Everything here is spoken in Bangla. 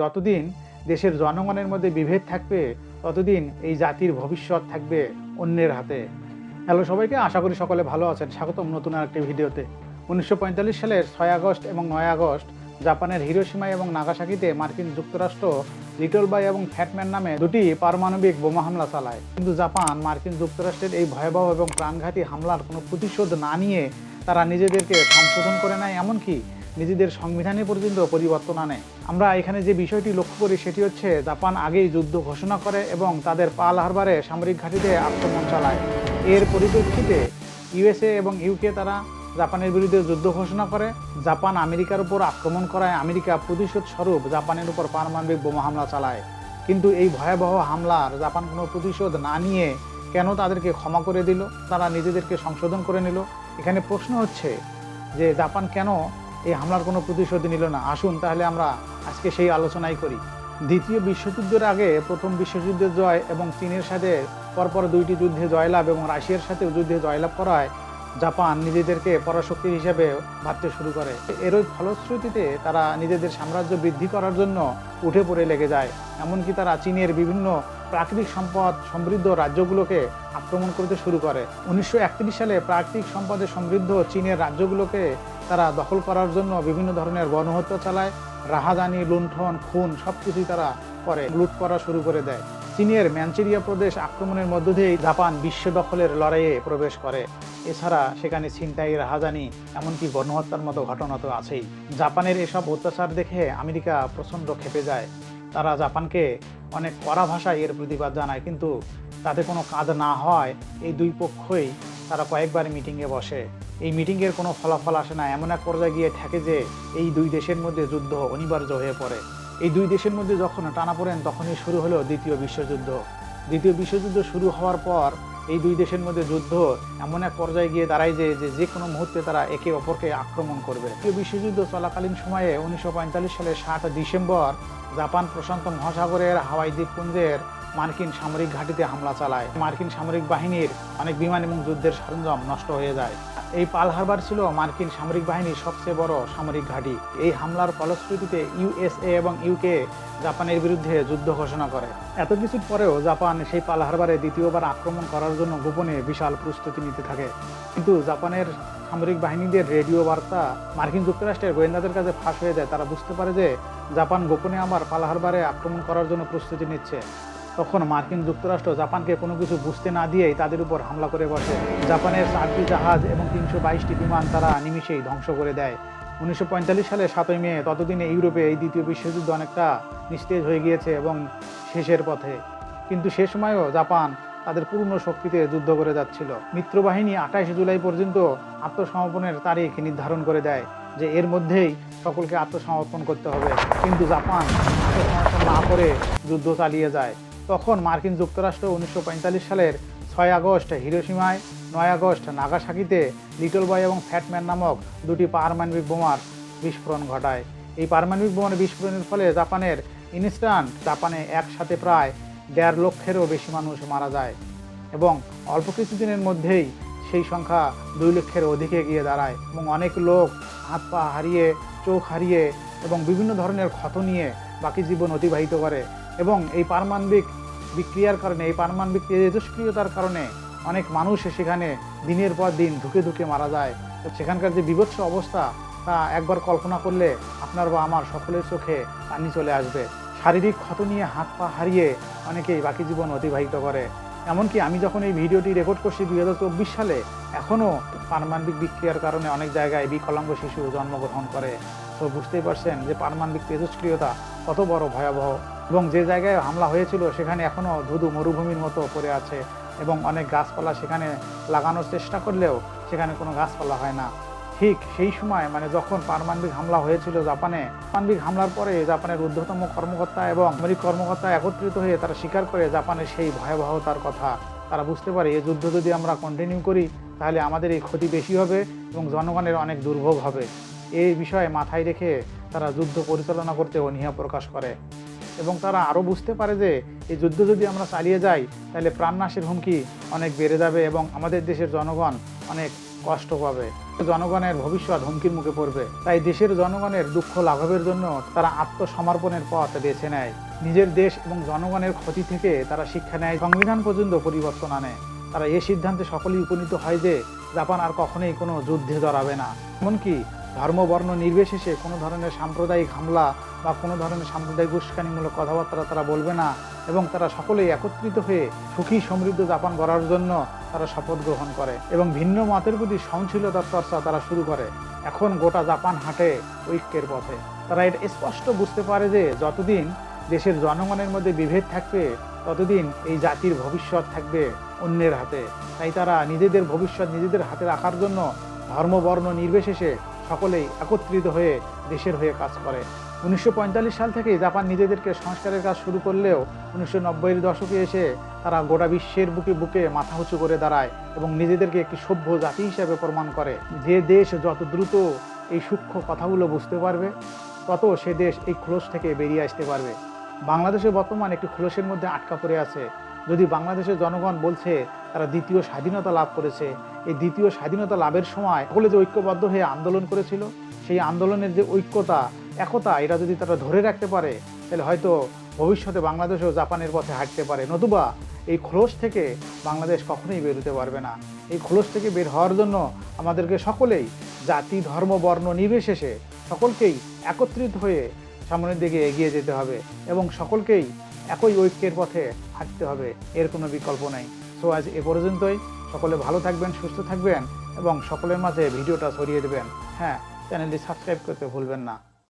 যতদিন দেশের জনগণের মধ্যে বিভেদ থাকবে, ততদিন এই জাতির ভবিষ্যৎ থাকবে অন্যের হাতে। হ্যালো সবাইকে, আশা করি সকলে ভালো আছেন। স্বাগতম নতুন আরেকটি ভিডিওতে। উনিশশো পঁয়তাল্লিশ সালের ছয় আগস্ট এবং নয় আগস্ট জাপানের হিরোসীমা এবং নাগাসাকিতে মার্কিন যুক্তরাষ্ট্র লিটল বাই এবং ফ্যাটম্যান নামে দুটি পারমাণবিক বোমা হামলা চালায়। কিন্তু জাপান, মার্কিন যুক্তরাষ্ট্রের এই ভয়াবহ এবং প্রাণঘাতী হামলার কোনো প্রতিশোধ না নিয়ে তারা নিজেদেরকে সংশোধন করে নেয়, এমনকি নিজেদের সংবিধানে পর্যন্ত পরিবর্তন আনে। আমরা এখানে যে বিষয়টি লক্ষ্য করি সেটি হচ্ছে, জাপান আগেই যুদ্ধ ঘোষণা করে এবং তাদের পাল হারবারে সামরিক ঘাঁটিতে আক্রমণ চালায় এর পরিপ্রেক্ষিতে ইউএসএ এবং ইউকে তারা জাপানের বিরুদ্ধে যুদ্ধ ঘোষণা করে। জাপান আমেরিকার উপর আক্রমণ করায় আমেরিকা প্রতিশোধ স্বরূপ জাপানের উপর পারমাণবিক বোমা হামলা চালায়। কিন্তু এই ভয়াবহ হামলার জাপান কোনো প্রতিশোধ না নিয়ে কেন তাদেরকে ক্ষমা করে দিল? তারা নিজেদেরকে সংশোধন করে নিল। এখানে প্রশ্ন হচ্ছে যে, জাপান কেন এই হামলার কোনো প্রতিশোধ নিল না। আসুন তাহলে আমরা আজকে সেই আলোচনাই করি। দ্বিতীয় বিশ্বযুদ্ধের আগে প্রথম বিশ্বযুদ্ধের জয় এবং চীনের সাথে পরপর দুইটি যুদ্ধে জয়লাভ এবং রাশিয়ার সাথে যুদ্ধে জয়লাভ করায় জাপান নিজেদেরকে পরাশক্তি হিসেবে ভাবতে শুরু করে। এরই ফলশ্রুতিতে তারা নিজেদের সাম্রাজ্য বৃদ্ধি করার জন্য উঠে পড়ে লেগে যায়। এমনকি তারা চীনের বিভিন্ন প্রাকৃতিক সম্পদ সমৃদ্ধ রাজ্যগুলোকে আক্রমণ করতে শুরু করে। উনিশশো সালে প্রাকৃতিক সম্পদে সমৃদ্ধ চীনের রাজ্যগুলোকে তারা দখল করার জন্য বিভিন্ন ধরনের গণহত্যা চালায় রাহাজানি লুণ্ঠন, খুন সব কিছুই তারা করে, লুট করা শুরু করে দেয়। চীনের ম্যানচেরিয়া প্রদেশ আক্রমণের মধ্য দিয়েই জাপান বিশ্ব দখলের লড়াইয়ে প্রবেশ করে। এছাড়া সেখানে ছিনতাই রাহাজানি এমনকি গণহত্যার মতো ঘটনা তো আছেই। জাপানের এসব অত্যাচার দেখে আমেরিকা প্রচণ্ড খেপে যায়। তারা জাপানকে অনেক কড়া ভাষায় এর প্রতিবাদ জানায়, কিন্তু তাতে কোনো কাজ না হয়, এই দুই পক্ষই তারা কয়েকবার মিটিংয়ে বসে। এই মিটিংয়ের কোনো ফলাফল আসে না, এমন এক পর্যায়ে গিয়ে থাকে যে এই দুই দেশের মধ্যে যুদ্ধ অনিবার্য হয়ে পড়ে। এই দুই দেশের মধ্যে যখন টানা পড়েন, তখনই শুরু হলো দ্বিতীয় বিশ্বযুদ্ধ। দ্বিতীয় বিশ্বযুদ্ধ শুরু হওয়ার পর এই দুই দেশের মধ্যে যুদ্ধ এমন এক পর্যায়ে গিয়ে দাঁড়ায় যে যে কোনো মুহূর্তে তারা একে অপরকে আক্রমণ করবে। বিশ্বযুদ্ধ চলাকালীন সময়ে উনিশশো সালে সাত ডিসেম্বর জাপান প্রশান্ত মহাসাগরের হাওয়াই দ্বীপপুঞ্জের মার্কিন সামরিক ঘাঁটিতে হামলা চালায়। মার্কিন সামরিক বাহিনীর অনেক বিমান এবং যুদ্ধের সরঞ্জাম নষ্ট হয়ে যায়। এই পাল হারবার ছিল মার্কিন সামরিক বাহিনীর সবচেয়ে বড় সামরিক ঘাঁটি। এই হামলার ফলশ্রুতিতে ইউএসএ এবং ইউকে জাপানের বিরুদ্ধে যুদ্ধ ঘোষণা করে। এত কিছুর পরেও জাপান সেই পাল হারবারে দ্বিতীয়বার আক্রমণ করার জন্য গোপনে বিশাল প্রস্তুতি নিতে থাকে। কিন্তু জাপানের সামরিক বাহিনীদের রেডিও বার্তা মার্কিন যুক্তরাষ্ট্রের গোয়েন্দাদের কাছে ফাঁস হয়ে যায়। তারা বুঝতে পারে যে জাপান গোপনে আবার পাল হারবারে আক্রমণ করার জন্য প্রস্তুতি নিচ্ছে। তখন মার্কিন যুক্তরাষ্ট্র জাপানকে কোনো কিছু বুঝতে না দিয়েই তাদের উপর হামলা করে বসে। জাপানের চারটি জাহাজ এবং তিনশো বাইশটি বিমান তারা নিমিষেই ধ্বংস করে দেয়। উনিশশো পঁয়তাল্লিশ সালে সাতই মে ততদিনে ইউরোপে এই দ্বিতীয় বিশ্বযুদ্ধ অনেকটা নিস্তেজ হয়ে গিয়েছে এবং শেষের পথে। কিন্তু সে সময়ও জাপান তাদের পূর্ণ শক্তিতে যুদ্ধ করে যাচ্ছিল। মিত্রবাহিনী আঠাশে জুলাই পর্যন্ত আত্মসমর্পণের তারিখ নির্ধারণ করে দেয় যে এর মধ্যেই সকলকে আত্মসমর্পণ করতে হবে। কিন্তু জাপান আত্মসমর্পণ না করে যুদ্ধ চালিয়ে যায়। তখন মার্কিন যুক্তরাষ্ট্র উনিশশো পঁয়তাল্লিশ সালের ছয় আগস্ট হিরোসীমায় নয় আগস্ট নাগাসাকিতে লিটল বয় এবং ফ্যাটম্যান নামক দুটি পারমাণবিক বোমার বিস্ফোরণ ঘটায়। এই পারমাণবিক বোমার বিস্ফোরণের ফলে জাপানের ইনস্ট্যান্ট জাপানে একসাথে প্রায় দেড় লক্ষেরও বেশি মানুষ মারা যায় এবং অল্প কিছুদিনের মধ্যেই সেই সংখ্যা দুই লক্ষের অধিকে গিয়ে দাঁড়ায় এবং অনেক লোক হাত পা হারিয়ে, চোখ হারিয়ে এবং বিভিন্ন ধরনের ক্ষত নিয়ে বাকি জীবন অতিবাহিত করে। এবং এই পারমাণবিক বিক্রিয়ার কারণে, এই পারমাণবিক তেজস্ক্রিয়তার কারণে অনেক মানুষ সেখানে দিনের পর দিন ধুকে ধুকে মারা যায়। তো সেখানকার যে বিভৎস অবস্থা, তা একবার কল্পনা করলে আপনার বা আমার সকলের চোখে পানি চলে আসবে। শারীরিক ক্ষত নিয়ে হাত পা হারিয়ে অনেকেই বাকি জীবন অতিবাহিত করে। এমনকি আমি যখন এই ভিডিওটি রেকর্ড করছি দুই হাজার চব্বিশ সালে এখনও পারমাণবিক বিক্রিয়ার কারণে অনেক জায়গায় বিকলাঙ্গ শিশু জন্মগ্রহণ করে। তো বুঝতেই পারছেন যে পারমাণবিক তেজস্ক্রিয়তা কত বড় ভয়াবহ এবং যে জায়গায় হামলা হয়েছিল সেখানে এখনও ধুধু মরুভূমির মতো পড়ে আছে এবং অনেক গাছপালা সেখানে লাগানোর চেষ্টা করলেও সেখানে কোনো গাছপালা হয় না। ঠিক সেই সময় মানে যখন পারমাণবিক হামলা হয়েছিল জাপানে, পারমাণবিক হামলার পরে জাপানের ঊর্ধ্বতম কর্মকর্তা এবং সামরিক কর্মকর্তা একত্রিত হয়ে তারা স্বীকার করে জাপানের সেই ভয়াবহতার কথা। তারা বুঝতে পারে এই যুদ্ধ যদি আমরা কন্টিনিউ করি, তাহলে আমাদের এই ক্ষতি বেশি হবে এবং জনগণের অনেক দুর্ভোগ হবে। এই বিষয়ে মাথায় রেখে তারা যুদ্ধ পরিচালনা করতে অনীহা প্রকাশ করে। এবং তারা আরও বুঝতে পারে যে এই যুদ্ধ যদি আমরা চালিয়ে যাই, তাহলে প্রাণনাশের হুমকি অনেক বেড়ে যাবে এবং আমাদের দেশের জনগণ অনেক কষ্ট পাবে। জনগণের ভবিষ্যৎ হুমকির মুখে পড়বে। তাই দেশের জনগণের দুঃখ লাঘবের জন্য তারা আত্মসমর্পণের পথ বেছে নেয়। নিজের দেশ এবং জনগণের ক্ষতি থেকে তারা শিক্ষা নেয়। সংবিধান পর্যন্ত পরিবর্তন আনে। তারা এ সিদ্ধান্তে সকলেই উপনীত হয় যে জাপান আর কখনোই কোনো যুদ্ধে জড়াবে না। এমনকি ধর্ম বর্ণ নির্বিশেষে কোনো ধরনের সাম্প্রদায়িক হামলা বা কোনো ধরনের সাম্প্রদায়িক উস্কানিমূলক কথাবার্তা তারা বলবে না এবং তারা সকলেই একত্রিত হয়ে সুখী সমৃদ্ধ জাপান গড়ার জন্য তারা শপথ গ্রহণ করে এবং ভিন্ন মতের প্রতি সহনশীলতার চর্চা তারা শুরু করে। এখন গোটা জাপান হাঁটে ঐক্যের পথে। তারা এটা স্পষ্ট বুঝতে পারে যে যতদিন দেশের জনগণের মধ্যে বিভেদ থাকবে, ততদিন এই জাতির ভবিষ্যৎ থাকবে অন্যের হাতে। তাই তারা নিজেদের ভবিষ্যৎ নিজেদের হাতে রাখার জন্য ধর্ম বর্ণ নির্বিশেষে সকলেই একত্রিত হয়ে দেশের হয়ে কাজ করে। উনিশশো পঁয়তাল্লিশ সাল থেকে জাপান নিজেদেরকে সংস্কারের কাজ শুরু করলেও উনিশশো নব্বইয়ের দশকে এসে তারা গোটা বিশ্বের বুকে বুকে মাথা উঁচু করে দাঁড়ায় এবং নিজেদেরকে একটি সভ্য জাতি হিসেবে প্রমাণ করে। যে দেশ যত দ্রুত এই সূক্ষ্ম কথাগুলো বুঝতে পারবে, তত সে দেশ এই খোলস থেকে বেরিয়ে আসতে পারবে। বাংলাদেশে বর্তমান একটি খোলসের মধ্যে আটকা পড়ে আছে। যদি বাংলাদেশের জনগণ বলছে তারা দ্বিতীয় স্বাধীনতা লাভ করেছে। এই দ্বিতীয় স্বাধীনতা লাভের সময় সকলে যে ঐক্যবদ্ধ হয়ে আন্দোলন করেছিল, সেই আন্দোলনের যে ঐক্যতা, একতা, এটা যদি তারা ধরে রাখতে পারে, তাহলে হয়তো ভবিষ্যতে বাংলাদেশও জাপানের পথে হাঁটতে পারে। নতুবা এই খোলস থেকে বাংলাদেশ কখনোই বেরোতে পারবে না। এই খোলস থেকে বের হওয়ার জন্য আমাদেরকে সকলেই জাতি, ধর্ম, বর্ণ নির্বিশেষে সকলকেই একত্রিত হয়ে সামনের দিকে এগিয়ে যেতে হবে এবং সকলকেই একই ঐক্যের পথে হাঁটতে হবে। এর কোনো বিকল্প নেই। সো আজ এ পর্যন্তই। সকলে ভালো থাকবেন, সুস্থ থাকবেন এবং সকলের মাঝে ভিডিওটা ছড়িয়ে দেবেন। হ্যাঁ চ্যানেলটি সাবস্ক্রাইব করতে ভুলবেন না।